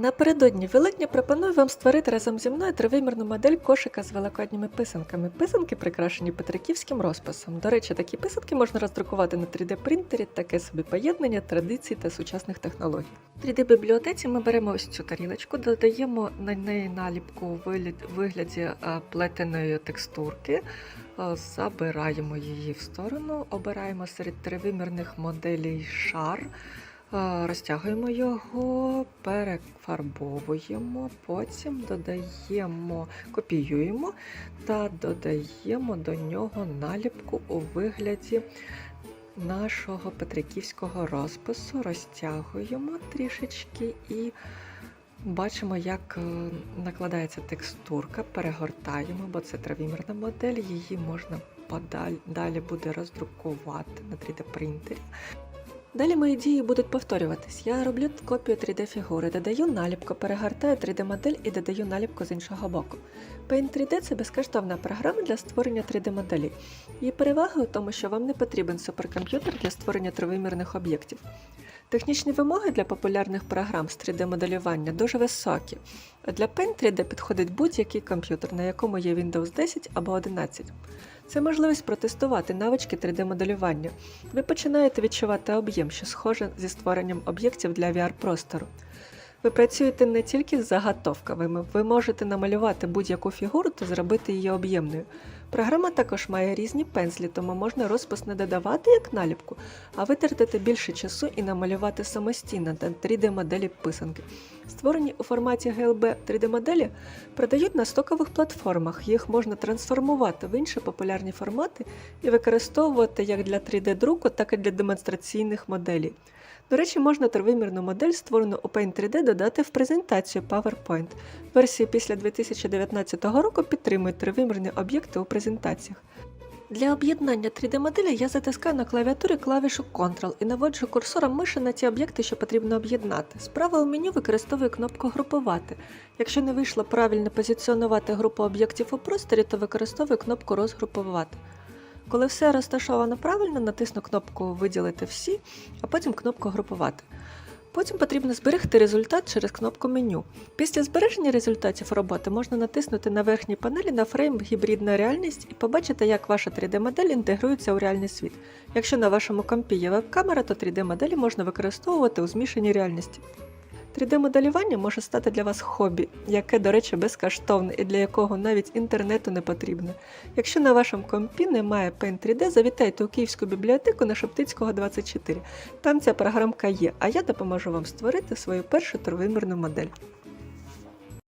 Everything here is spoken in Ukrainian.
Напередодні Великдня пропоную вам створити разом зі мною тривимірну модель кошика з великодніми писанками. Писанки прикрашені петриківським розписом. До речі, такі писанки можна роздрукувати на 3D-принтері, таке собі поєднання традицій та сучасних технологій. В 3D-бібліотеці ми беремо ось цю тарілочку, додаємо на неї наліпку у вигляді е, плетеної текстурки, е, забираємо її в сторону, обираємо серед тривимірних моделей шар. Е, Розтягуємо його, перефарбовуємо, потім додаємо, копіюємо та додаємо до нього наліпку у вигляді нашого петриківського розпису, розтягуємо трішечки і бачимо, як е, накладається текстурка, перегортаємо, бо це тривимірна модель, її можна подаль, далі буде роздрукувати на 3D-принтері. Далі мої дії будуть повторюватись. Я роблю копію 3D-фігури, додаю наліпку, перегортаю 3D-модель і додаю наліпку з іншого боку. Paint 3D це безкоштовна програма для створення 3D-моделей. Її перевага у тому, що вам не потрібен суперкомп'ютер для створення тривимірних об'єктів. Технічні вимоги для популярних програм з 3D-моделювання дуже високі. Для Paint 3D підходить будь-який комп'ютер, на якому є Windows 10 або 11. Це можливість протестувати навички 3D-моделювання. Ви починаєте відчувати об'єм, що схоже зі створенням об'єктів для VR-простору. Ви працюєте не тільки з заготовками, ви можете намалювати будь-яку фігуру та зробити її об'ємною. Програма також має різні пензлі, тому можна розпис не додавати як наліпку, а витратити більше часу і намалювати самостійно на 3D-моделі писанки. Створені у форматі GLB 3D-моделі продають на стокових платформах. Їх можна трансформувати в інші популярні формати і використовувати як для 3D-друку, так і для демонстраційних моделей. До речі, можна тривимірну модель, створену у Paint 3D, додати в презентацію PowerPoint. Версії після 2019 року підтримують тривимірні об'єкти у презентаціях. Для об'єднання 3D-моделі я затискаю на клавіатурі клавішу Ctrl і наводжу курсором миші на ті об'єкти, що потрібно об'єднати. Справа у меню використовую кнопку Групувати. Якщо не вийшло правильно позиціонувати групу об'єктів у просторі, то використовую кнопку Розгрупувати. Коли все розташовано правильно, натисну кнопку Виділити всі, а потім кнопку Групувати. Потім потрібно зберегти результат через кнопку меню. Після збереження результатів роботи можна натиснути на верхній панелі на фрейм Гібридна реальність і побачити, як ваша 3D-модель інтегрується у реальний світ. Якщо на вашому компі є веб-камера, то 3D-моделі можна використовувати у змішаній реальності. 3D-моделювання може стати для вас хобі, яке, до речі, безкоштовне і для якого навіть інтернету не потрібно. Якщо на вашому компі немає Paint 3D, завітайте у Київську бібліотеку на Шептицького 24. Там ця програмка є, а я допоможу вам створити свою першу тривимірну модель.